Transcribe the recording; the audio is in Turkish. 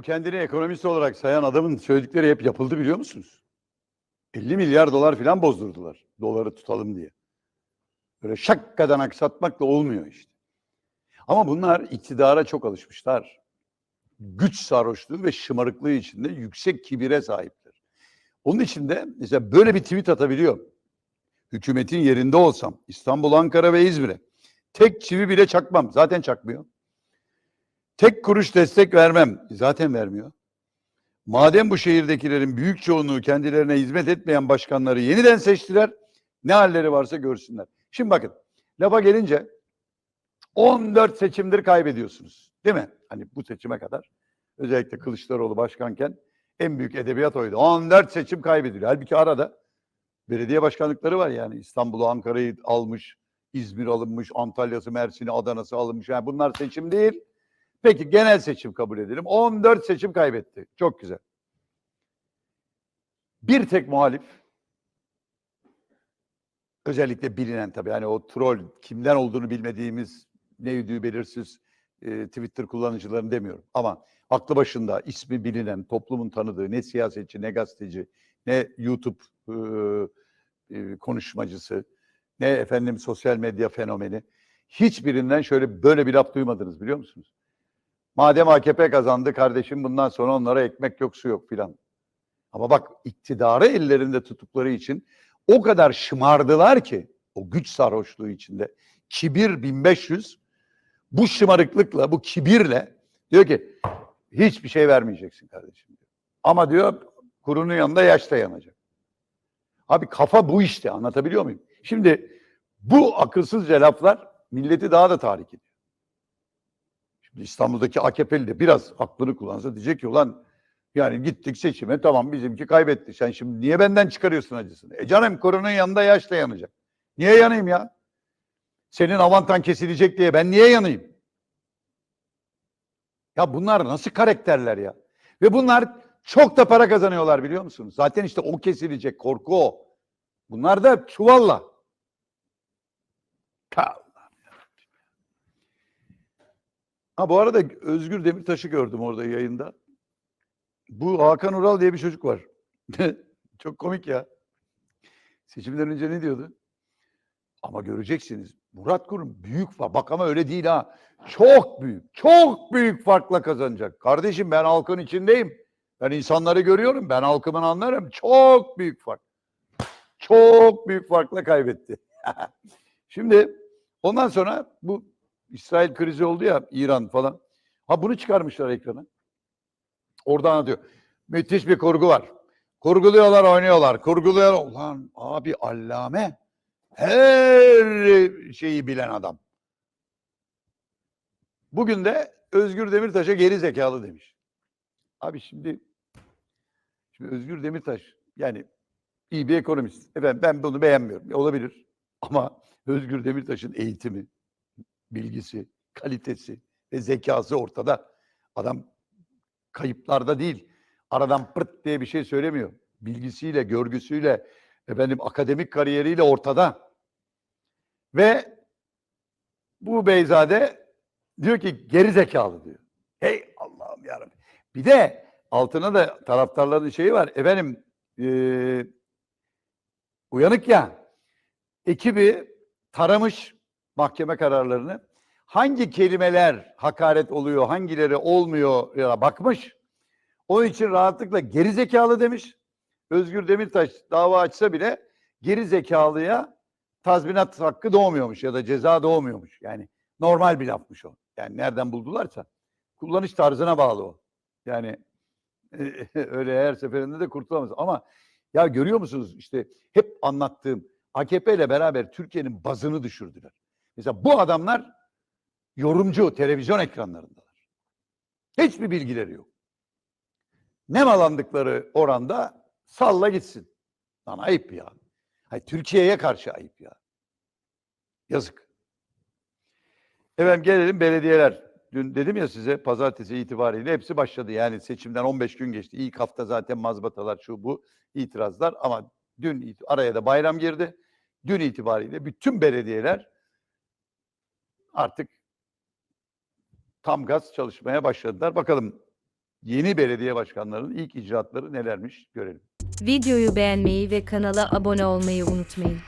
kendini ekonomist olarak sayan adamın söyledikleri hep yapıldı biliyor musunuz? 50 milyar dolar falan bozdurdular. Doları tutalım diye. Böyle şakkadan aksatmakla olmuyor işte. Ama bunlar iktidara çok alışmışlar. Güç sarhoşluğu ve şımarıklığı içinde yüksek kibire sahipler. Onun için de mesela böyle bir tweet atabiliyor. Hükümetin yerinde olsam İstanbul, Ankara ve İzmir'e tek çivi bile çakmam. Zaten çakmıyor. Tek kuruş destek vermem. Zaten vermiyor. Madem bu şehirdekilerin büyük çoğunluğu kendilerine hizmet etmeyen başkanları yeniden seçtiler, ne halleri varsa görsünler. Şimdi bakın, lafa gelince 14 seçimdir kaybediyorsunuz. Değil mi? Hani bu seçime kadar. Özellikle Kılıçdaroğlu başkanken en büyük edebiyat oydu. 14 seçim kaybediliyor. Halbuki arada belediye başkanlıkları var yani. İstanbul'u, Ankara'yı almış, İzmir alınmış, Antalya'sı, Mersin'i, Adana'sı alınmış. Yani bunlar seçim değil. Peki genel seçim kabul edelim. 14 seçim kaybetti. Çok güzel. Bir tek muhalif özellikle bilinen tabii hani o troll kimden olduğunu bilmediğimiz ne yüdüğü belirsiz e, Twitter kullanıcılarını demiyorum. Ama aklı başında ismi bilinen, toplumun tanıdığı ne siyasetçi, ne gazeteci, ne YouTube e, e, konuşmacısı, ne efendim sosyal medya fenomeni hiçbirinden şöyle böyle bir laf duymadınız biliyor musunuz? Madem AKP kazandı kardeşim bundan sonra onlara ekmek yok su yok filan. Ama bak iktidarı ellerinde tuttukları için o kadar şımardılar ki o güç sarhoşluğu içinde kibir 1500 bu şımarıklıkla bu kibirle diyor ki hiçbir şey vermeyeceksin kardeşim. Ama diyor kurunun yanında yaş da yanacak. Abi kafa bu işte anlatabiliyor muyum? Şimdi bu akılsızca laflar milleti daha da tahrik ediyor. İstanbul'daki AKP'li de biraz aklını kullansa diyecek ki ulan yani gittik seçime tamam bizimki kaybetti. Sen şimdi niye benden çıkarıyorsun acısını? E canım koronanın yanında yaşla yanacak. Niye yanayım ya? Senin avantan kesilecek diye ben niye yanayım? Ya bunlar nasıl karakterler ya? Ve bunlar çok da para kazanıyorlar biliyor musunuz? Zaten işte o kesilecek korku o. Bunlar da çuvalla. Ha bu arada Özgür Demirtaş'ı gördüm orada yayında. Bu Hakan Ural diye bir çocuk var. Çok komik ya. Seçimden önce ne diyordu? Ama göreceksiniz. Murat Kurum büyük fark. Bak ama öyle değil ha. Çok büyük. Çok büyük farkla kazanacak. Kardeşim ben halkın içindeyim. Ben insanları görüyorum. Ben halkımın anlarım. Çok büyük fark. Çok büyük farkla kaybetti. Şimdi ondan sonra bu İsrail krizi oldu ya İran falan. Ha bunu çıkarmışlar ekrana. Orada anlatıyor. Müthiş bir kurgu var. Kurguluyorlar, oynuyorlar. Kurguluyorlar. Ulan abi allame. Her şeyi bilen adam. Bugün de Özgür Demirtaş'a geri zekalı demiş. Abi şimdi şimdi Özgür Demirtaş yani iyi bir ekonomist. Efendim ben bunu beğenmiyorum. Olabilir. Ama Özgür Demirtaş'ın eğitimi, bilgisi, kalitesi ve zekası ortada. Adam kayıplarda değil. Aradan pırt diye bir şey söylemiyor. Bilgisiyle, görgüsüyle, efendim akademik kariyeriyle ortada. Ve bu Beyzade diyor ki geri zekalı diyor. Hey Allah'ım yarabbim. Bir de altına da taraftarların şeyi var. Efendim ee, uyanık ya ekibi taramış mahkeme kararlarını. Hangi kelimeler hakaret oluyor, hangileri olmuyor ya bakmış. Onun için rahatlıkla geri zekalı demiş. Özgür Demirtaş dava açsa bile geri zekalıya tazminat hakkı doğmuyormuş ya da ceza doğmuyormuş. Yani normal bir lafmış o. Yani nereden buldularsa kullanış tarzına bağlı o. Yani öyle her seferinde de kurtulamaz. Ama ya görüyor musunuz işte hep anlattığım AKP ile beraber Türkiye'nin bazını düşürdüler. Mesela bu adamlar yorumcu televizyon ekranlarındalar. Hiçbir bilgileri yok. Nemalandıkları oranda salla gitsin. Lan ayıp ya. Hayır, Türkiye'ye karşı ayıp ya. Yazık. Efendim gelelim belediyeler. Dün dedim ya size pazartesi itibariyle hepsi başladı. Yani seçimden 15 gün geçti. İlk hafta zaten mazbatalar şu bu itirazlar ama dün araya da bayram girdi. Dün itibariyle bütün belediyeler artık tam gaz çalışmaya başladılar. Bakalım yeni belediye başkanlarının ilk icraatları nelermiş görelim. Videoyu beğenmeyi ve kanala abone olmayı unutmayın.